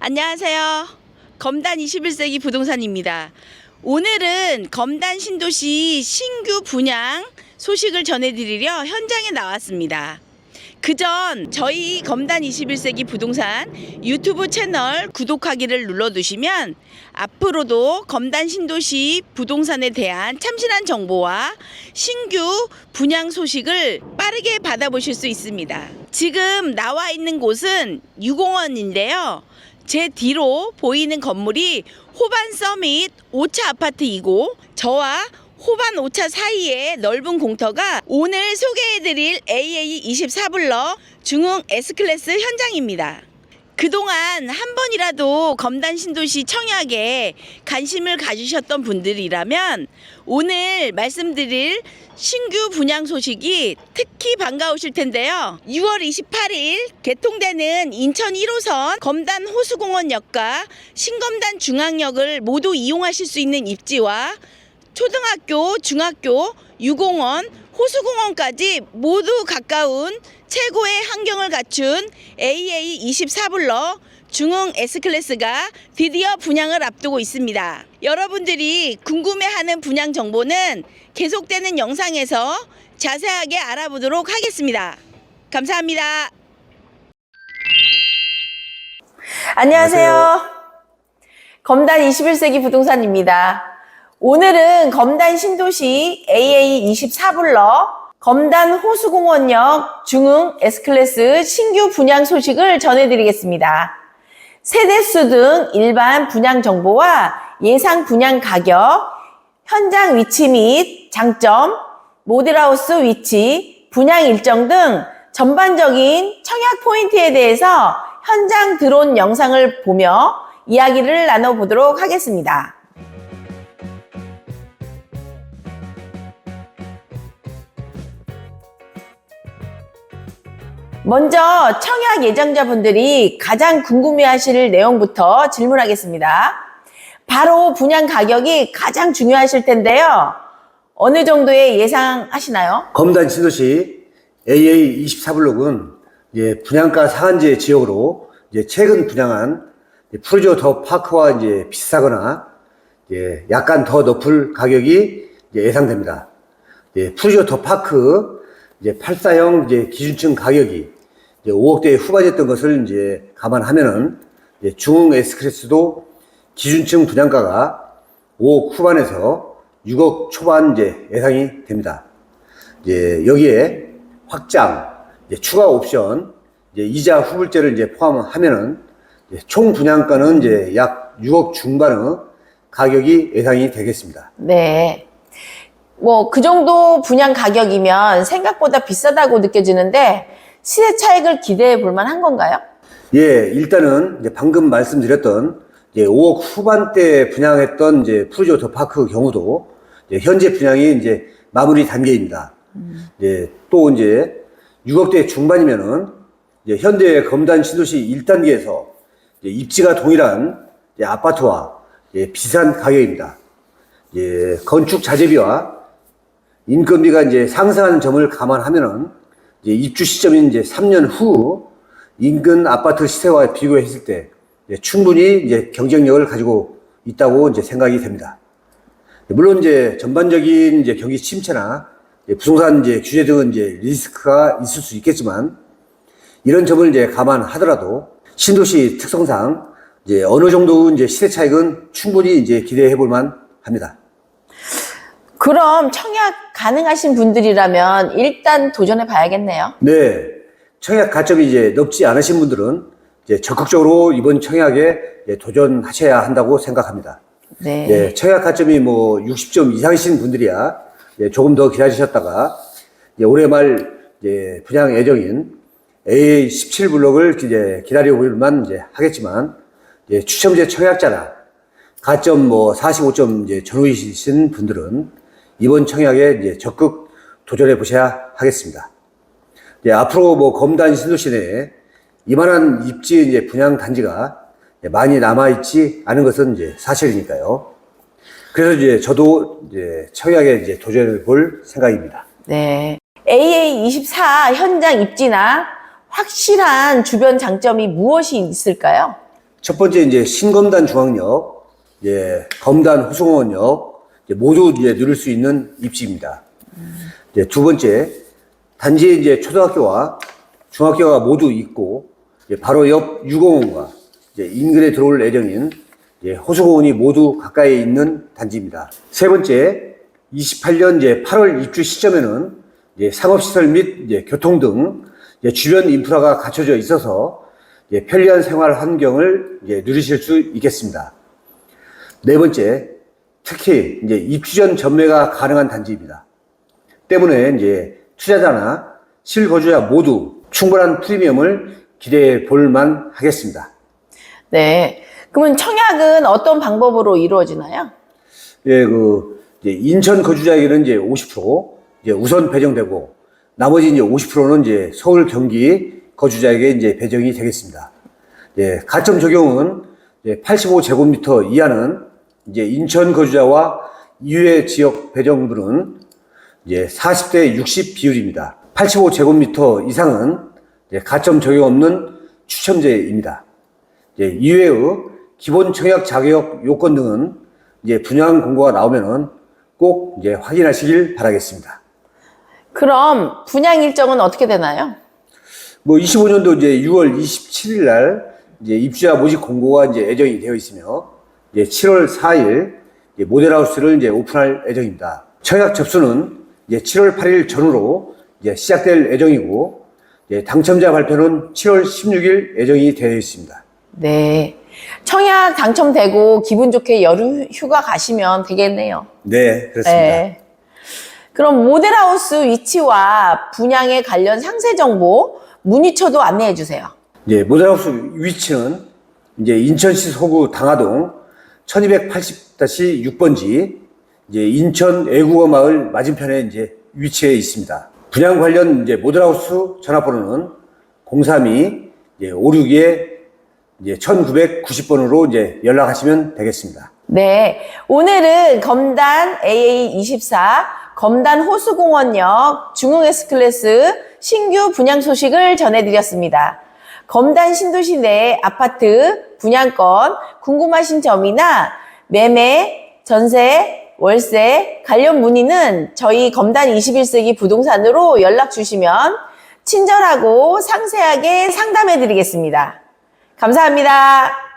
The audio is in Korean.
안녕하세요. 검단 21세기 부동산입니다. 오늘은 검단 신도시 신규 분양 소식을 전해드리려 현장에 나왔습니다. 그전 저희 검단 21세기 부동산 유튜브 채널 구독하기를 눌러두시면 앞으로도 검단 신도시 부동산에 대한 참신한 정보와 신규 분양 소식을 빠르게 받아보실 수 있습니다. 지금 나와 있는 곳은 유공원인데요. 제 뒤로 보이는 건물이 호반 서밋 5차 아파트이고 저와 호반 5차 사이의 넓은 공터가 오늘 소개해드릴 AA24블럭 중흥 S클래스 현장입니다. 그동안 한 번이라도 검단 신도시 청약에 관심을 가지셨던 분들이라면 오늘 말씀드릴 신규 분양 소식이 특히 반가우실 텐데요. 6월 28일 개통되는 인천 1호선 검단 호수공원역과 신검단 중앙역을 모두 이용하실 수 있는 입지와 초등학교, 중학교, 유공원, 호수공원까지 모두 가까운 최고의 환경을 갖춘 AA24블럭 중흥 S클래스가 드디어 분양을 앞두고 있습니다. 여러분들이 궁금해하는 분양 정보는 계속되는 영상에서 자세하게 알아보도록 하겠습니다. 감사합니다. 안녕하세요. 검단 21세기 부동산입니다. 오늘은 검단 신도시 AA24블럭 검단 호수공원역 중흥 S클래스 신규 분양 소식을 전해드리겠습니다. 세대수 등 일반 분양 정보와 예상 분양 가격, 현장 위치 및 장점, 모델하우스 위치, 분양 일정 등 전반적인 청약 포인트에 대해서 현장 드론 영상을 보며 이야기를 나눠보도록 하겠습니다. 먼저 청약 예정자분들이 가장 궁금해하실 내용부터 질문하겠습니다. 바로 분양 가격이 가장 중요하실 텐데요. 어느 정도의 예상하시나요? 검단 신도시 AA 24블록은 이제 분양가 상한제 지역으로 이제 최근 분양한 프로지오 더 파크와 이제 비슷하거나 이제 약간 더 높을 가격이 예상됩니다. 이제 프로지오 더 파크 이제 84형 이제 기준층 가격이 이제 5억대 후반이었던 것을 이제 감안하면은 이제 중흥 S클래스도 기준층 분양가가 5억 후반에서 6억 초반 이제 예상이 됩니다. 이제 여기에 확장, 이제 추가 옵션, 이제 이자 후불제를 이제 포함하면은 이제 총 분양가는 이제 약 6억 중반의 가격이 예상이 되겠습니다. 네. 뭐, 그 정도 분양 가격이면 생각보다 비싸다고 느껴지는데, 시세 차익을 기대해 볼 만한 건가요? 예, 일단은 이제 방금 말씀드렸던 이제 5억 후반대 분양했던 이제 프로지오 더 파크 경우도 이제 현재 분양이 이제 마무리 단계입니다. 이제 또 이제 6억대 중반이면은 이제 현대 검단 신도시 1단계에서 이제 입지가 동일한 이제 아파트와 이제 비슷한 가격입니다. 이제 건축 자재비와 인건비가 이제 상승하는 점을 감안하면은 이제 입주 시점인 이제 3년 후 인근 아파트 시세와 비교했을 때 이제 충분히 이제 경쟁력을 가지고 있다고 이제 생각이 됩니다. 물론 이제 전반적인 이제 경기 침체나 이제 부동산 이제 규제 등은 이제 리스크가 있을 수 있겠지만 이런 점을 이제 감안하더라도 신도시 특성상 이제 어느 정도 이제 시세 차익은 충분히 이제 기대해 볼만 합니다. 그럼 청약 가능하신 분들이라면 일단 도전해 봐야겠네요. 네. 청약 가점이 이제 높지 않으신 분들은 이제 적극적으로 이번 청약에 이제 도전하셔야 한다고 생각합니다. 네. 예, 청약 가점이 뭐 60점 이상이신 분들이야 예, 조금 더 기다리셨다가 올해 말 분양 예정인 A17 블록을 이제 기다려 볼만 이제 하겠지만 추첨제 청약자나 가점 뭐 45점 이제 전후이신 분들은 이번 청약에 이제 적극 도전해 보셔야 하겠습니다. 예, 앞으로 뭐 검단 신도시 내에 이만한 입지 이제 분양 단지가 많이 남아있지 않은 것은 이제 사실이니까요. 그래서 이제 저도 이제 청약에 이제 도전해 볼 생각입니다. 네. AA24 현장 입지나 확실한 주변 장점이 무엇이 있을까요? 첫 번째 이제 신검단 중앙역, 예, 검단 이제 모두 이제 누릴 수 있는 입지입니다. 이제 두 번째 단지에 이제 초등학교와 중학교가 모두 있고 바로 옆 유공원과 이제 인근에 들어올 예정인 호수공원이 모두 가까이 있는 단지입니다. 세 번째 28년 이제 8월 입주 시점에는 이제 상업시설 및 이제 교통 등 이제 주변 인프라가 갖춰져 있어서 이제 편리한 생활 환경을 이제 누리실 수 있겠습니다. 네 번째, 특히 이제 입주 전 전매가 가능한 단지입니다. 때문에 이제 투자자나 실거주자 모두 충분한 프리미엄을 기대해 볼만 하겠습니다. 네. 그러면 청약은 어떤 방법으로 이루어지나요? 예, 그 이제 인천 거주자에게는 이제 50% 이제 우선 배정되고 나머지 이제 50%는 이제 서울 경기 거주자에게 이제 배정이 되겠습니다. 예, 가점 적용은 85제곱미터 이하는 이제 인천 거주자와 이외 지역 배정분은 이제 40대 60 비율입니다. 85제곱미터 이상은 가점 적용 없는 추첨제입니다. 이제 이외의 기본 청약 자격 요건 등은 이제 분양 공고가 나오면은 꼭 이제 확인하시길 바라겠습니다. 그럼 분양 일정은 어떻게 되나요? 뭐 25년도 이제 6월 27일 날 이제 입주자 모집 공고가 이제 예정이 되어 있으며 이제 7월 4일 이제 모델하우스를 이제 오픈할 예정입니다. 청약 접수는 이제 7월 8일 전후로 이제 시작될 예정이고 이제 당첨자 발표는 7월 16일 예정이 되어 있습니다. 네. 청약 당첨되고 기분 좋게 여름 휴가 가시면 되겠네요. 네, 그렇습니다. 네. 그럼 모델하우스 위치와 분양에 관련 상세 정보 문의처도 안내해 주세요. 이제 모델하우스 위치는 이제 인천시 서구 당하동 1280-6번지 이제 인천 애국어 마을 맞은편에 이제 위치해 있습니다. 분양 관련 이제 모델하우스 전화번호는 032 이제 562에 이제 1990번으로 이제 연락하시면 되겠습니다. 네. 오늘은 검단 AA24 검단 호수공원역 중흥 S클래스 신규 분양 소식을 전해드렸습니다. 검단 신도시 내 아파트 분양권 궁금하신 점이나 매매, 전세, 월세 관련 문의는 저희 검단 21세기 부동산으로 연락 주시면 친절하고 상세하게 상담해 드리겠습니다. 감사합니다.